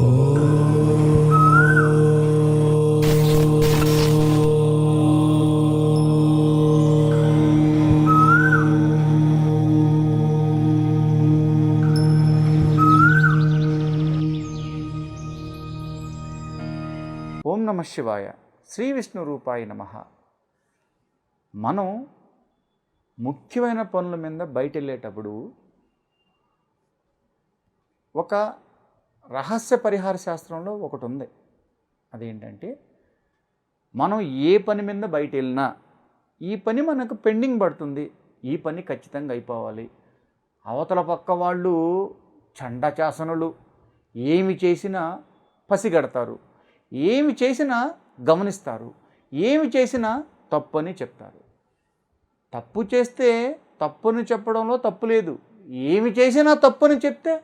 ఓం నమ శివాయ. శ్రీ విష్ణు రూపాయ నమ. మనం ముఖ్యమైన పనుల మీద బయట వెళ్ళేటప్పుడు ఒక రహస్య పరిహార శాస్త్రంలో ఒకటి ఉంది అదేంటంటే మనం ఏ పని మీద బయట వెళ్ళినా ఈ పని మనకు పెండింగ్ పడుతుంది. ఈ పని ఖచ్చితంగా అయిపోవాలి. అవతల పక్క వాళ్ళు చండచాసనులు. ఏమి చేసినా పసిగడతారు. ఏమి చేసినా గమనిస్తారు. ఏమి చేసినా తప్పని చెప్తారు. తప్పు చేస్తే తప్పుని చెప్పడంలో తప్పు లేదు. ఏమి చేసినా తప్పుని చెప్తే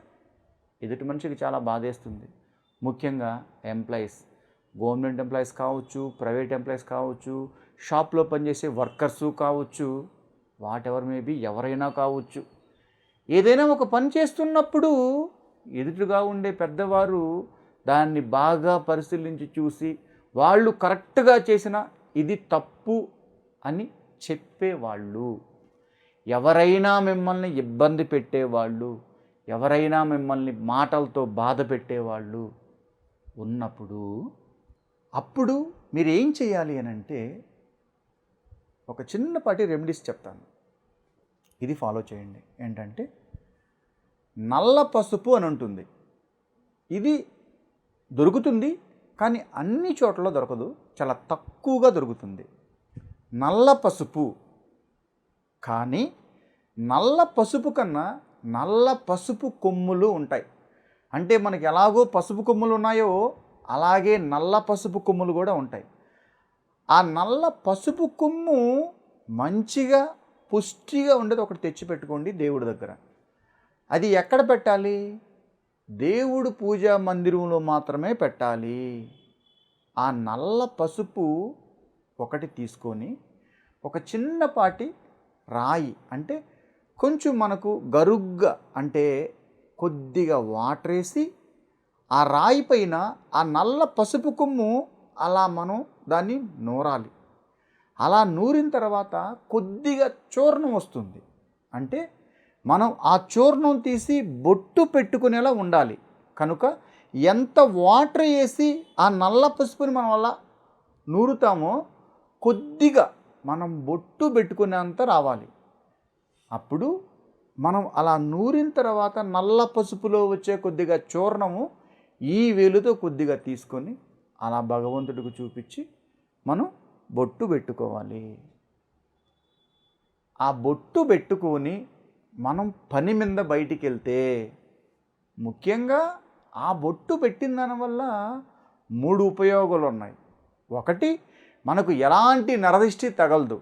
ఎదుటి మనిషికి చాలా బాధేస్తుంది. ముఖ్యంగా ఎంప్లాయీస్. గవర్నమెంట్ ఎంప్లాయీస్ కావచ్చు ప్రైవేట్ ఎంప్లాయీస్ కావచ్చు షాప్లో పనిచేసే వర్కర్స్ కావచ్చు వాట్ ఎవర్ మేబీ ఎవరైనా కావచ్చు. ఏదైనా ఒక పని చేస్తున్నప్పుడు ఎదుటిగా ఉండే పెద్దవారు దాన్ని బాగా పరిశీలించి చూసి వాళ్ళు కరెక్ట్గా చేసిన ఇది తప్పు అని చెప్పేవాళ్ళు. ఎవరైనా మిమ్మల్ని ఇబ్బంది పెట్టేవాళ్ళు. ఎవరైనా మిమ్మల్ని మాటలతో బాధ పెట్టేవాళ్ళు ఉన్నప్పుడు అప్పుడు మీరు ఏం చేయాలి అని అంటే ఒక చిన్నపాటి రెమెడీస్ చెప్తాను. ఇది ఫాలో చేయండి. ఏంటంటే నల్ల పసుపు అని ఉంటుంది. ఇది దొరుకుతుంది కానీ అన్ని చోట్ల దొరకదు. చాలా తక్కువగా దొరుకుతుంది. నల్ల పసుపు. కానీ నల్ల పసుపు కన్నా నల్ల పసుపు కొమ్ములు ఉంటాయి. అంటే మనకి ఎలాగో పసుపు కొమ్ములు ఉన్నాయో అలాగే నల్ల పసుపు కొమ్ములు కూడా ఉంటాయి. ఆ నల్ల పసుపు కొమ్ము మంచిగా పుష్టిగా ఉండేది ఒకటి తెచ్చిపెట్టుకోండి దేవుడి దగ్గర. అది ఎక్కడ పెట్టాలి? దేవుడు పూజా మందిరంలో మాత్రమే పెట్టాలి. ఆ నల్ల పసుపు ఒకటి తీసుకొని ఒక చిన్నపాటి రాయి అంటే కొంచెం మనకు గరుగ్గా అంటే కొద్దిగా వాటర్ వేసి ఆ రాయి పైన ఆ నల్ల పసుపు కొమ్ము అలా మనం దాన్ని నూరాలి. అలా నూరిన తర్వాత కొద్దిగా చూర్ణం వస్తుంది. అంటే మనం ఆ చూర్ణం తీసి బొట్టు పెట్టుకునేలా ఉండాలి. కనుక ఎంత వాటర్ వేసి ఆ నల్ల పసుపుని మనం అలా నూరుతామో కొద్దిగా మనం బొట్టు పెట్టుకునేంత రావాలి. అప్పుడు మనం అలా నూరిన తర్వాత నల్ల పసుపులో వచ్చే కొద్దిగా చూర్ణము ఈ వేలుతో కొద్దిగా తీసుకొని అలా భగవంతుడికి చూపించి మనం బొట్టు పెట్టుకోవాలి. ఆ బొట్టు పెట్టుకొని మనం పని మీద బయటికి వెళ్తే ముఖ్యంగా ఆ బొట్టు పెట్టిన దానివల్ల మూడు ఉపయోగాలు ఉన్నాయి ఒకటి మనకు ఎలాంటి నరదిష్టి తగలదు.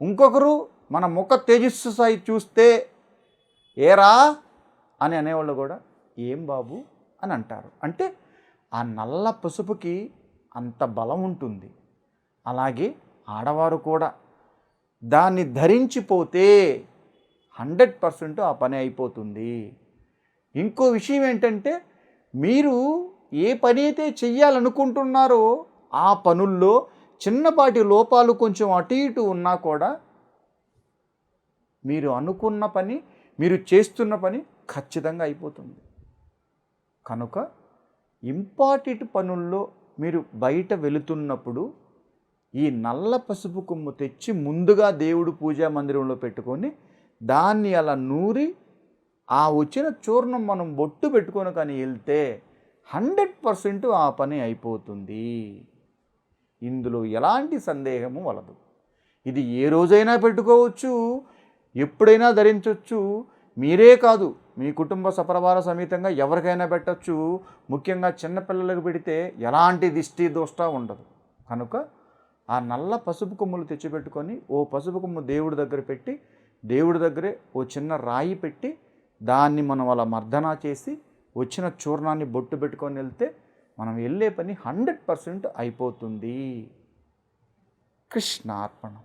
ఇంకొకరు మన ముఖ తేజస్సు సాయి చూస్తే ఏరా అని అనేవాళ్ళు కూడా ఏం బాబు? అని అంటారు. అంటే ఆ నల్ల పసుపుకి అంత బలం ఉంటుంది. అలాగే ఆడవారు కూడా దాన్ని ధరించిపోతే హండ్రెడ్ పర్సెంట్ ఆ పని అయిపోతుంది. ఇంకో విషయం ఏంటంటే మీరు ఏ పని అయితే చెయ్యాలనుకుంటున్నారో ఆ పనుల్లో చిన్నపాటి లోపాలు కొంచెం అటు ఇటు ఉన్నా కూడా మీరు అనుకున్న పని మీరు చేస్తున్న పని ఖచ్చితంగా అయిపోతుంది. కనుక ఇంపార్టెంట్ పనుల్లో మీరు బయట వెళుతున్నప్పుడు ఈ నల్ల పసుపు కొమ్ము తెచ్చి ముందుగా దేవుడు పూజా మందిరంలో పెట్టుకొని దాన్ని అలా నూరి ఆ వచ్చిన చూర్ణం మనం బొట్టు పెట్టుకొని కానీ వెళ్తే హండ్రెడ్ పర్సెంట్ ఆ పని అయిపోతుంది. ఇందులో ఎలాంటి సందేహము వలదు. ఇది ఏ రోజైనా పెట్టుకోవచ్చు ఎప్పుడైనా ధరించవచ్చు మీరే కాదు మీ కుటుంబ సపరవార సమేతంగా ఎవరికైనా పెట్టచ్చు. ముఖ్యంగా చిన్నపిల్లలకు పెడితే ఎలాంటి దిష్టి దోష్ట ఉండదు. కనుక ఆ నల్ల పసుపు కొమ్ములు తెచ్చిపెట్టుకొని ఓ పసుపు కొమ్ము దేవుడి దగ్గర పెట్టి దేవుడి దగ్గరే ఓ చిన్న రాయి పెట్టి దాన్ని మనం అలా మర్దనా చేసి వచ్చిన చూర్ణాన్ని బొట్టు పెట్టుకొని వెళ్తే మనం వెళ్ళే పని హండ్రెడ్ పర్సెంట్ అయిపోతుంది. కృష్ణార్పణం.